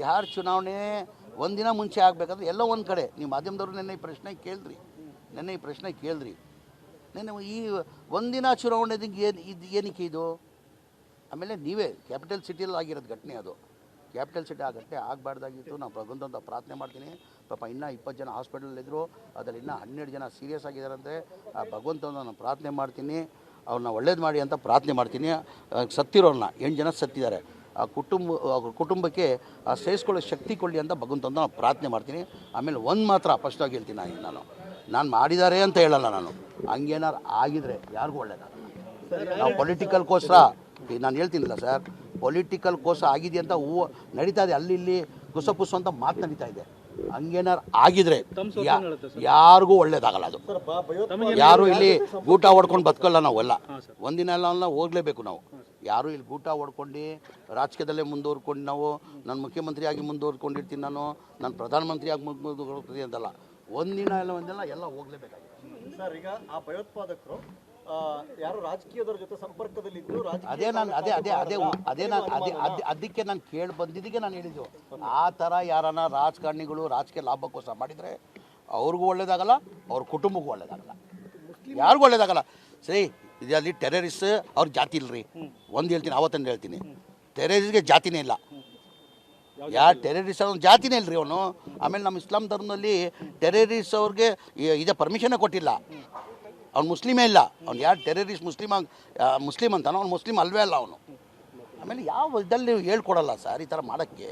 ಬಿಹಾರ ಚುನಾವಣೆ ಒಂದಿನ ಮುಂಚೆ ಆಗಬೇಕಾದ್ರೆ ಎಲ್ಲೋ ಒಂದು ಕಡೆ. ನೀವು ಮಾಧ್ಯಮದವರು ನೆನ್ನೆ ಈ ಪ್ರಶ್ನೆ ಕೇಳಿದ್ರಿ. ನೆನ್ನೆ ಈ ಪ್ರಶ್ನೆ ಕೇಳಿದ್ರಿ. ನೆನ್ನೆ ಈ ಒಂದಿನ ಚುನಾವಣೆಗೆ ಏನು ಇದು ಏನಕ್ಕೆ ಇದು? ಆಮೇಲೆ ನೀವೇ ಕ್ಯಾಪಿಟಲ್ ಸಿಟಿಯಲ್ಲಿ ಆಗಿರೋದು ಘಟನೆ ಅದು. ಕ್ಯಾಪಿಟಲ್ ಸಿಟಿ ಆ ಘಟನೆ ಆಗಬಾರ್ದಾಗಿತ್ತು. ನಾವು ಭಗವಂತ ಪ್ರಾರ್ಥನೆ ಮಾಡ್ತೀನಿ. ಪಾಪ ಇನ್ನೂ ಇಪ್ಪತ್ತು ಜನ ಹಾಸ್ಪಿಟಲಲ್ಲಿದ್ದರು ಅದರಲ್ಲಿ ಇನ್ನೂ ಹನ್ನೆರಡು ಜನ ಸೀರಿಯಸ್ ಆಗಿದ್ದಾರಂತೆ ಆ ಭಗವಂತನ ನಾನು ಪ್ರಾರ್ಥನೆ ಮಾಡ್ತೀನಿ. ಅವ್ರನ್ನ ಒಳ್ಳೇದು ಮಾಡಿ ಅಂತ ಪ್ರಾರ್ಥನೆ ಮಾಡ್ತೀನಿ. ಸತ್ತಿರೋರನ್ನ ಎಂಟು ಜನ ಸತ್ತಿದ್ದಾರೆ. ಆ ಕುಟುಂಬ ಕುಟುಂಬಕ್ಕೆ ಆ ಸಹಿಸ್ಕೊಳ್ಳೋ ಶಕ್ತಿ ಕೊಡಲಿ ಅಂತ ಭಗವಂತನ ನಾನು ಪ್ರಾರ್ಥನೆ ಮಾಡ್ತೀನಿ. ಆಮೇಲೆ ಒಂದು ಮಾತ್ರ ಸ್ಪಷ್ಟವಾಗಿ ಹೇಳ್ತೀನಿ ನಾನು ನಾನು. ನಾನು ಮಾಡಿದ್ದಾರೆ ಅಂತ ಹೇಳಲ್ಲ ನಾನು. ಹಂಗೇನಾರು ಆಗಿದ್ರೆ ಯಾರಿಗೂ ಒಳ್ಳೇದ? ನಾವು ಪೊಲಿಟಿಕಲ್ಗೋಸ್ಕರ ನಾನು ಹೇಳ್ತೀನಿಲ್ಲ ಸರ್ ಪೊಲಿಟಿಕಲ್ಗೋಸ್ಕರ ಆಗಿದೆ ಅಂತ ಹೂವು ನಡೀತಾ ಇದೆ ಅಲ್ಲಿ ಇಲ್ಲಿ ಕುಸಪುಸು ಅಂತ ಮಾತು ನಡೀತಾ ಇದೆ. ಹಂಗೇನಾರು ಆಗಿದ್ರೆ ಯಾರಿಗೂ ಒಳ್ಳೇದಾಗಲ್ಲ ಅದು. ಯಾರು ಇಲ್ಲಿ ಊಟ ಹೊಡ್ಕೊಂಡು ಬದುಕಲ್ಲ ನಾವೆಲ್ಲ. ಒಂದಿನ ಎಲ್ಲ ಹೋಗ್ಲೇಬೇಕು ನಾವು. ಯಾರು ಇಲ್ಲಿ ಗೂಟ ಹೊಡ್ಕೊಂಡು ರಾಜಕೀಯದಲ್ಲೇ ಮುಂದುವರ್ಕೊಂಡು ನಾವು ನಾನು ಮುಖ್ಯಮಂತ್ರಿಯಾಗಿ ಮುಂದುವರ್ಕೊಂಡಿರ್ತೀನಿ ನಾನು ನಾನು ಪ್ರಧಾನಮಂತ್ರಿಯಾಗಿ ಆಗಿ ಮುಂದುವರ್ಕೊಳ್ತೀನಿ ಅಂತಲ್ಲ. ಒಂದಿನ ಎಲ್ಲ ಒಂದಿನ ಎಲ್ಲ ಹೋಗ್ಲೇಬೇಕಾಗಿತ್ತು. ಸರ್ ಈಗ ಆ ಭಯೋತ್ಪಾದಕರು ಯಾರು ರಾಜಕೀಯದವ್ರ ಜೊತೆ ಸಂಪರ್ಕದಲ್ಲಿದ್ದು ರಾಜಕೀಯ ಅದೇ ನಾನು ಅದೇ ಅದೇ ಅದೇ ಅದೇ ನಾನು ಅದೇ ಅದೇ ಅದಕ್ಕೆ ನಾನು ಕೇಳಿ ಬಂದಿದ್ದಕ್ಕೆ ನಾನು ಹೇಳಿದ್ದು. ಆ ಥರ ಯಾರನ್ನ ರಾಜಕಾರಣಿಗಳು ರಾಜಕೀಯ ಲಾಭಕ್ಕೋಸ್ಕರ ಮಾಡಿದರೆ ಅವ್ರಿಗೂ ಒಳ್ಳೇದಾಗಲ್ಲ ಅವ್ರ ಕುಟುಂಬಕ್ಕೂ ಒಳ್ಳೇದಾಗಲ್ಲ. ಯಾರಿಗೂ ಒಳ್ಳೇದಾಗಲ್ಲ. ಸರಿ ಇದರಲ್ಲಿ ಟೆರರಿಸ್ಟ್ ಅವ್ರ ಜಾತಿ ಇಲ್ರಿ. ಒಂದು ಹೇಳ್ತೀನಿ ಅವತ್ತಂದು ಹೇಳ್ತೀನಿ. ಟೆರರಿಸ್ಟ್ಗೆ ಜಾತಿನೇ ಇಲ್ಲ. ಯಾರು ಟೆರರಿಸ್ಟ್ ಅವ್ನ ಜಾತಿನೇ ಇಲ್ರಿ ಅವನು. ಆಮೇಲೆ ನಮ್ಮ ಇಸ್ಲಾಂ ಧರ್ಮದಲ್ಲಿ ಟೆರರಿಸ್ಟ್ ಅವ್ರಿಗೆ ಇದೇ ಪರ್ಮಿಷನೇ ಕೊಟ್ಟಿಲ್ಲ. ಅವ್ನು ಮುಸ್ಲಿಮೇ ಇಲ್ಲ. ಅವ್ನು ಯಾರು ಟೆರರಿಸ್ಟ್ ಮುಸ್ಲಿಮ್ ಮುಸ್ಲಿಂ ಮುಸ್ಲಿಮ್ ಅಂತಾನೋ ಅವ್ನು ಮುಸ್ಲಿಮ್ ಅಲ್ವೇ ಅಲ್ಲ ಅವನು. ಆಮೇಲೆ ಯಾವ ಇದಲ್ಲಿ ಹೇಳ್ಕೊಡಲ್ಲ ಸರ್ ಈ ಥರ ಮಾಡೋಕ್ಕೆ.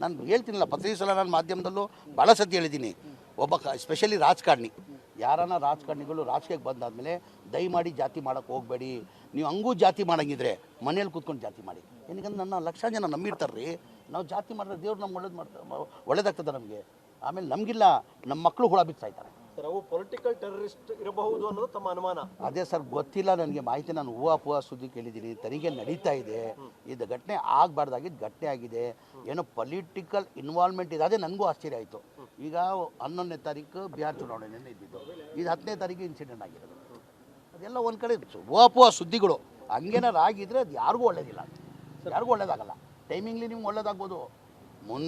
ನಾನು ಹೇಳ್ತೀನಿಲ್ಲ ಪ್ರತಿ ಸಲ ನಾನು ಮಾಧ್ಯಮದಲ್ಲೂ ಭಾಳ ಸತಿ ಹೇಳಿದ್ದೀನಿ. ಒಬ್ಬ ಎಸ್ಪೆಷಲಿ ಸ್ಪೆಷಲಿ ರಾಜಕಾರಣಿ. ಯಾರನ್ನ ರಾಜಕಾರಣಿಗಳು ರಾಜಕೀಯಕ್ಕೆ ಬಂದಾದ್ಮೇಲೆ ದಯಮಾಡಿ ಜಾತಿ ಮಾಡೋಕ್ಕೆ ಹೋಗಬೇಡಿ. ನೀವು ಹಂಗೂ ಜಾತಿ ಮಾಡಂಗಿದ್ರೆ ಮನೇಲಿ ಕೂತ್ಕೊಂಡು ಜಾತಿ ಮಾಡಿ. ಏನಕ್ಕಂದ್ರೆ ನನ್ನ ಲಕ್ಷ ಜನ ನಂಬಿರ್ತಾರೆ ರೀ ನಾವು ಜಾತಿ ಮಾಡಿದ್ರೆ ದೇವ್ರು ನಮ್ಗೆ ಒಳ್ಳೇದು ಮಾಡ್ತಾರೆ ಒಳ್ಳೇದಾಗ್ತದೆ ನಮಗೆ. ಆಮೇಲೆ ನಮಗಿಲ್ಲ ನಮ್ಮ ಮಕ್ಕಳು ಹುಳ ಬಿಚ್ಚಾಯ್ತಾರೆ ಸರ್ ಅವು ಪೊಲಿಟಿಕಲ್ ಟೆರರಿಸ್ಟ್ ಇರಬಹುದು ಅನ್ನೋದು ತಮ್ಮ ಅನುಮಾನ. ಅದೇ ಸರ್ ಗೊತ್ತಿಲ್ಲ ನನಗೆ ಮಾಹಿತಿ. ನಾನು ಹೂವು ಪೂವ ಸುದ್ದಿ ಕೇಳಿದ್ದೀನಿ. ತನಿಖೆ ನಡೀತಾ ಇದೆ. ಇದು ಘಟನೆ ಆಗಬಾರ್ದಾಗಿದ್ದು ಘಟನೆ ಆಗಿದೆ. ಏನೋ ಪೊಲಿಟಿಕಲ್ ಇನ್ವಾಲ್ವ್ಮೆಂಟ್ ಇದೆ. ಅದೇ ನನಗೂ ಆಶ್ಚರ್ಯ ಆಯಿತು. ಈಗ ಹನ್ನೊಂದನೇ ತಾರೀಕು ಬಿಹಾರ್ ಚುನಾವಣೆನೇ ಇದ್ದಿದ್ದು. ಇದು ಹತ್ತನೇ ತಾರೀಕು ಇನ್ಸಿಡೆಂಟ್ ಆಗಿರೋದು. ಅದೆಲ್ಲ ಒಂದು ಕಡೆ ಹೂವು ಪೂವ ಸುದ್ದಿಗಳು. ಹಂಗೇನಾರು ಆಗಿದ್ರೆ ಅದು ಯಾರಿಗೂ ಒಳ್ಳೇದಿಲ್ಲ. ಯಾರಿಗೂ ಒಳ್ಳೇದಾಗಲ್ಲ. ಟೈಮಿಂಗ್ಲಿ ನಿಮ್ಗೆ ಒಳ್ಳೇದಾಗ್ಬೋದು.